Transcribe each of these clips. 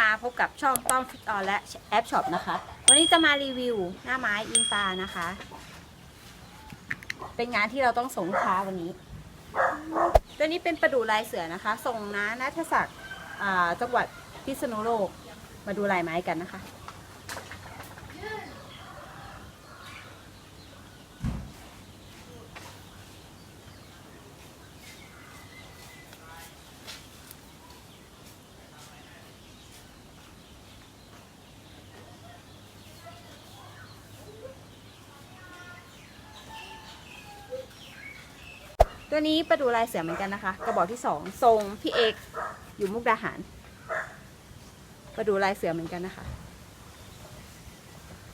มาพบกับช่องต้องฟิตออนและแอปช็อปนะคะ วันนี้จะมารีวิวหน้าไม้อินฟานะคะ เป็นงานที่เราต้องส่งค้าวันนี้ ตัวนี้เป็นประดูลายเสือนะคะ ส่งนะนัทศักดิ์จังหวัดพิษณุโลก มาดูลายไม้กันนะคะ ตัวนี้ประดูลายเสือเหมือนกันนะคะ กระบอกที่สองทรงพี่เอกอยู่มุกดาหารประดูลายเสือเหมือนกันนะคะ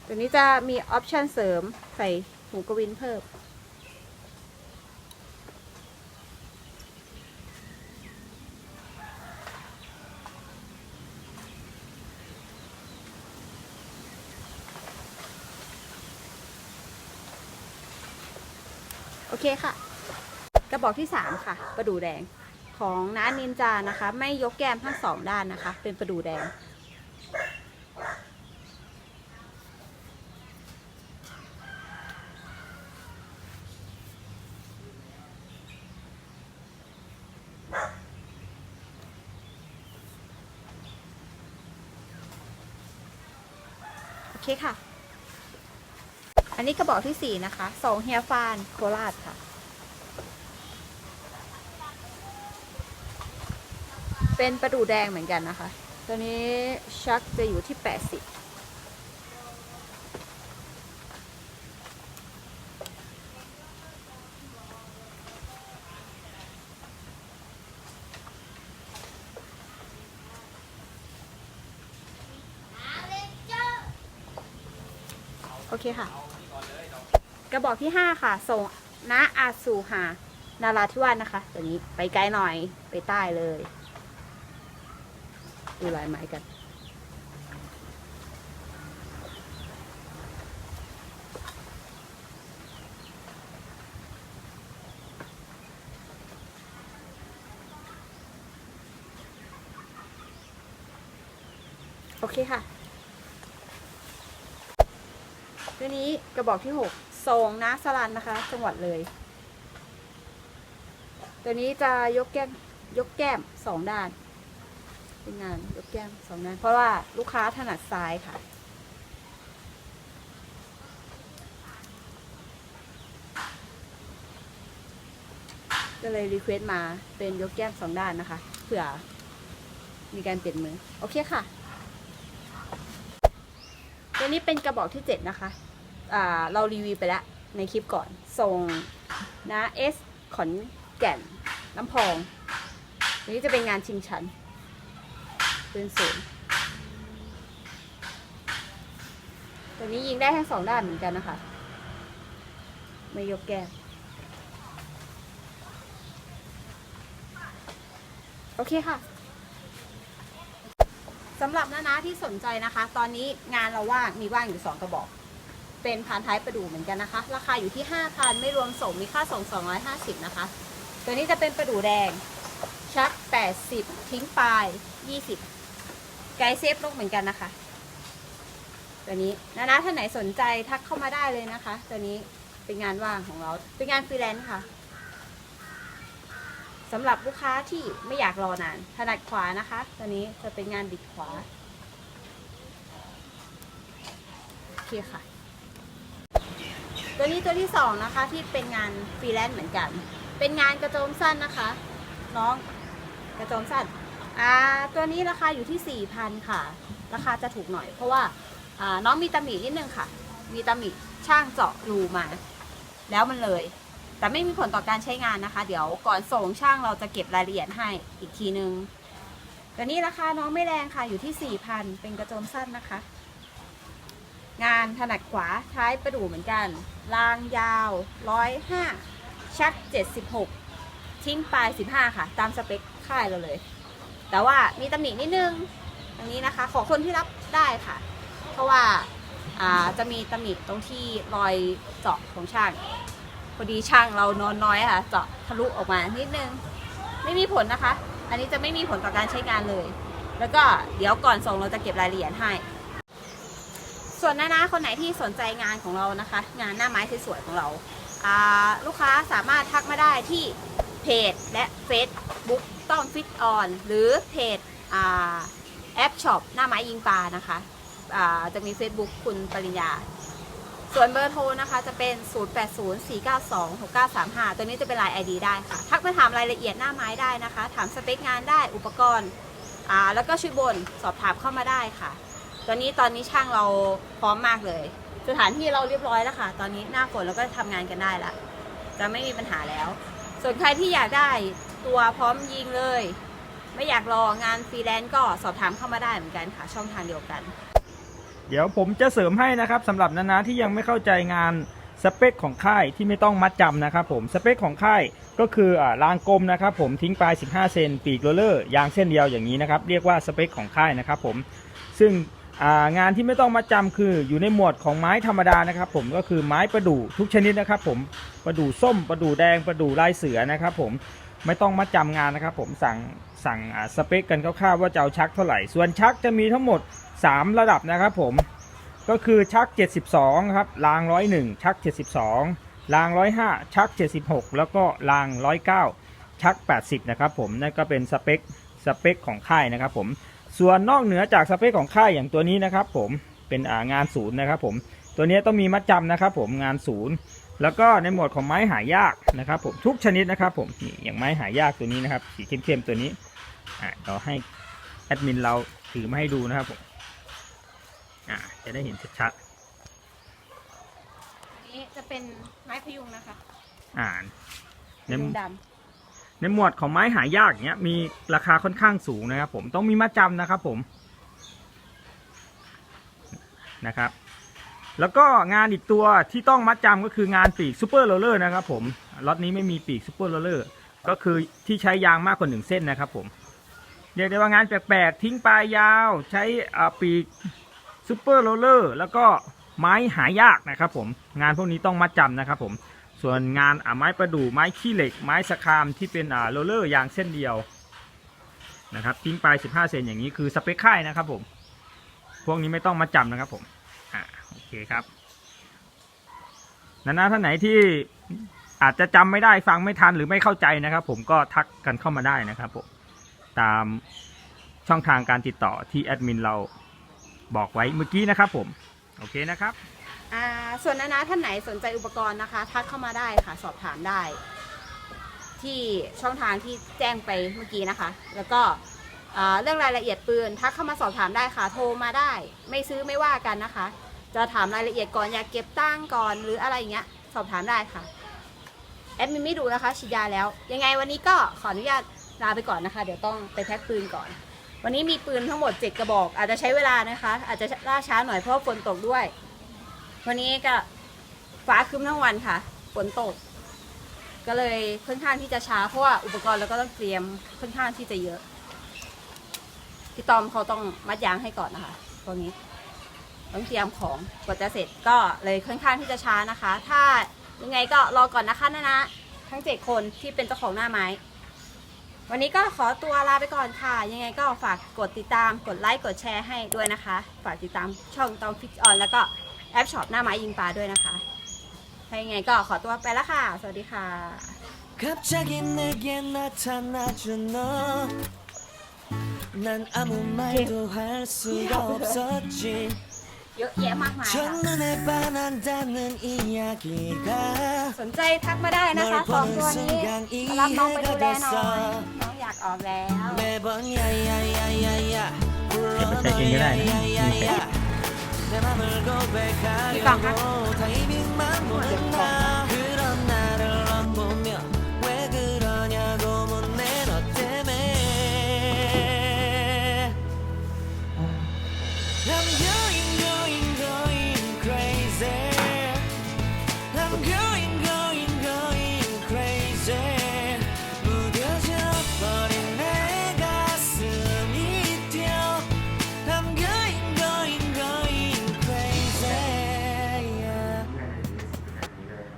ตัวนี้จะมีออปชันเสริมใส่หูกระวินเพิ่มโอเคค่ะ ระบอกที่ 3 ค่ะประดูแดงของน้านินจานะคะ ไม่ยกแก้มทั้งสองด้านนะคะ เป็นประดูแดง โอเคค่ะ อันนี้กระบอกที่ 4 นะคะสองเฮียฟานโคราชค่ะ เป็นประดูแดงเหมือนกันนะคะ ตัวนี้ชักจะอยู่ที่ 80โอเคค่ะ กระบอกที่ 5 ค่ะ ส่งณอาสูหานาราธิวาสนะคะ ตัวนี้ไปไกลหน่อยไปใต้เลย ดูลายไม้กัน โอเคค่ะตัวนี้กระบอกที่ 6ทรงนาสลันนะคะ จังหวัดเลยตัวนี้จะยกแก้มยกแก้มสองด้าน เป็นงานยกแก้มสองด้าน เพราะว่าลูกค้าถนัดซ้ายค่ะ ก็เลยรีเควสต์มาเป็นยกแก้มสองด้านนะคะเผื่อมีการเปลี่ยนมือ โอเคค่ะ ตัวนี้เป็นกระบอกที่ 7 นะคะอ่าเรารีวิวไปแล้วในคลิปก่อนส่งนะเอสขอนแก่นน้ำพองตัวนี้จะเป็นงานชิงชัน เป็นศูนย์ตัวนี้ยิงได้ทั้งสองด้านเหมือนกันนะคะ ไม่ยกแก้มโอเคค่ะสำหรับน้าๆที่สนใจนะคะ ตอนนี้งานเราว่างมีว่างอยู่2กระบอก เป็นพานท้ายประดูเหมือนกันนะคะ ราคาอยู่ที่5,000ไม่รวมส่งมีค่าส่ง250นะคะ ตัวนี้จะเป็นประดูแดง ชัก80ทิ้งปลาย20 ไกด์เซฟลูกเหมือนกันนะคะ ตัวนี้นะๆท่านไหนสนใจทักเข้ามาได้เลยนะคะ ตัวนี้เป็นงานว่างของเรา เป็นงานฟรีแลนซ์ค่ะสำหรับลูกค้าที่ไม่อยากรอนาน ถนัดขวานะคะ ตัวนี้จะเป็นงานบิดขวาโอเคค่ะ ตัวนี้ตัวที่สองนะคะ ที่เป็นงานฟรีแลนซ์เหมือนกัน เป็นงานกระโจมสั้นนะคะ น้องกระโจมสั้น อ่าตัวนี้ราคาอยู่ที่ 4,000 ค่ะ ราคาจะถูกหน่อย เพราะว่าอ่าน้องมีตำหนินิดนึงค่ะ มีตำหนิช่างเจาะรูมา แล้วมันเลย แต่ไม่มีผลต่อการใช้งานนะคะ เดี๋ยวก่อนส่งช่างเราจะเก็บรายละเอียดให้อีกทีนึงตัวนี้ราคาน้องไม่แรงค่ะอยู่ที่ 4,000 เป็นกระโจมสั้นนะคะ งานถนัดขวาท้ายประดู่เหมือนกัน รางยาว105ชัก 76 ทิ้งปลาย 15 ค่ะ ตามสเปคค่ายเราเลย แต่ว่ามีตำหนินิดนึงตรงนี้นะคะ ของคนที่รับได้ค่ะ เพราะว่าาจะมีตำหนิตรงที่รอยเจาะของช่างพอดีช่างเรานอนน้อยค่ะ เจาะทะลุออกมานิดนึง ไม่มีผลนะคะ อันนี้จะไม่มีผลต่อการใช้งานเลย แล้วก็เดี๋ยวก่อนส่งเราจะเก็บรายละเอียดให้ ส่วนนานาคนไหนที่สนใจงานของเรานะคะ งานหน้าไม้สวยๆของเราอ่าลูกค้าสามารถทักมาได้ที่เพจและ Facebook ต้องฟิตออน หรือเพจแอปช็อปหน้าไม้ยิงปลานะคะอ่าจะมี Facebook คุณปริญญา ส่วนเบอร์โทรนะคะจะเป็น 0804926935 ตัวนี้จะเป็นไลน์ ID ได้ค่ะ ทักมาถามรายละเอียดหน้าไม้ได้นะคะ ถามสเปคงานได้อุปกรณ์ แล้วก็ชื่อบนสอบถามเข้ามาได้ค่ะตอนนี้ตอนนี้ช่างเราพร้อมมากเลย สถานที่เราเรียบร้อยแล้วค่ะ ตอนนี้หน้าฝนเราก็ทำงานกันได้ละจะไม่มีปัญหาแล้ว ส่วนใครที่อยากได้ ตัวพร้อมยิงเลย ไม่อยากรองานฟรีแลนซ์ก็สอบถามเข้ามาได้เหมือนกันค่ะ ช่องทางเดียวกัน เดี๋ยวผมจะเสริมให้นะครับสำหรับนานาที่ยังไม่เข้าใจงานสเปคของค่ายที่ไม่ต้องมัดจำนะครับผมสเปคของค่ายก็คืออ่ารางกลมนะครับผมทิ้งปลาย 15 เซนปีกโรเลอร์ยางเส้นเดียวอย่างนี้นะครับเรียกว่าสเปคของค่ายนะครับผมซึ่งอ่างานที่ไม่ต้องมัดจำคืออยู่ในหมวดของไม้ธรรมดานะครับ ผมก็คือไม้ประดู่ทุกชนิดนะครับ ผมประดู่ส้มประดู่แดงประดู่ลายเสือนะครับ ผม ไม่ต้องมัดจำงานนะครับ ผมสั่งสั่งสเปคกันคร่าวๆว่าจะเอาชักเท่าไหร่ ส่วนชักจะมีทั้งหมด 3 ระดับนะครับผมก็คือชัก 72 ครับราง 101 ชัก 72ราง 105 ชัก 76 แล้วก็ราง 109 ชัก 80 นะครับผมนั่นก็เป็นสเปคสเปคของค่ายนะครับผมส่วนนอกเหนือจากสเปคของค่ายอย่างตัวนี้นะครับผมเป็นงานศูนย์นะครับผมตัวนี้ต้องมีมัดจำนะครับผมงานศูนย์ แล้วก็ในหมวดของไม้หายากนะครับ ผมทุกชนิดนะครับ ผมนี่อย่างไม้หายากตัวนี้นะครับ สีเข้มๆตัวนี้อะเราให้แอดมินเราถือมาให้ดูนะครับผมอ่าจะได้เห็นชัดอันนี้จะเป็นไม้พยุงนะคะๆอ่าพในยุงดในหมวดของไม้หายากเนี้ยมีราคาค่อนข้างสูงนะครับ ผมต้องมีมัดจำนะครับ ผมนะครับ แล้วก็งานอีกตัวที่ต้องมัดจำก็คืองานปีกซูเปอร์โรลเลอร์นะครับผมล็อตนี้ไม่มีปีกซูเปอร์โรลเลอร์ก็คือที่ใช้ยางมากกว่าหนึ่งเส้นนะครับผมเรียกได้ว่างานแปลกๆทิ้งปลายยาว ใช้อ่าปีกซูเปอร์โรลเลอร์แล้วก็ไม้หายากนะครับผมงานพวกนี้ต้องมัดจำนะครับผมส่วนงานอ่าไม้ประดู่ไม้ขี้เหล็ก ไม้สะคามที่เป็นอ่าโรลเลอร์ยางเส้นเดียวนะครับทิ้งปลาย15 เซนอย่างนี้คือสเปคค่ายนะครับผมพวกนี้ไม่ต้องมาจำนะครับผม คครับนานาท่านไหนที่อาจจะจำไม่ได้ฟังไม่ทันหรือไม่เข้าใจนะครับ ผมก็ทักกันเข้ามาได้นะครับผมตามช่องทางการติดต่อที่แอดมินเราบอกไว้เมื่อกี้นะครับ ผมโอเคนะครับส่วนนานาท่านไหนสนใจอุปกรณ์นะคะ ทักเข้ามาได้ค่ะสอบถามได้ ที่ช่องทางที่แจ้งไปเมื่อกี้นะคะ แล้วก็เรื่องรายละเอียดปืนทักเข้ามาสอบถามได้ค่ะ โทรมาได้ ไม่ซื้อไม่ว่ากันนะคะ จะถามรายละเอียดก่อนอยากเก็บตั้งก่อนหรืออะไรอย่างเงี้ยสอบถามได้ค่ะ แอดมินไม่ดูนะคะฉีดยาแล้ว ยังไงวันนี้ก็ขออนุญาตลาไปก่อนนะคะ เดี๋ยวต้องไปแพ็คปืนก่อน วันนี้มีปืนทั้งหมด 7 กระบอก อาจจะใช้เวลานะคะ อาจจะล่าช้าหน่อยเพราะฝนตกด้วย วันนี้ก็ฟ้าครึ้มทั้งวันค่ะฝนตก ก็เลยค่อนข้างที่จะช้าเพราะว่าอุปกรณ์เราก็ต้องเตรียมค่อนข้างที่จะเยอะพี่ตอมเขาต้องมัดยางให้ก่อนนะคะตัวนี้ ต้องเตรียมของกว่าจะเสร็จก็เลยค่อนข้างที่จะช้านะคะ ถ้ายังไงก็รอก่อนนะคะนะนะทั้งเจ็ดคนที่เป็นเจ้าของหน้าไม้ วันนี้ก็ขอตัวลาไปก่อนค่ะ ยังไงก็ฝากกดติดตามกดไลค์กดแชร์ให้ด้วยนะคะ ฝากติดตามช่องตอมฟิกออนแล้วก็แอปช็อปหน้าไม้ยิงปลาด้วยนะคะ ถ้ายังไงก็ขอตัวไปแล้วค่ะ สวัสดีค่ะ 갑자기 내게 나타나준 너 난 아무 말도 할 수가 없었지 เยอะแยะมากมายค่ะ 첫눈에 반한다는 이야기가 สนใจทักมาได้นะคะสองตัวนี้มารับน้องไปดูแลหน่อย น้องอยากออกแล้ว 매번 야야야야야 불러 제 너 땡겨라, 야야야야 네. 내 맘을 고백하려고 타이밍만 보는 나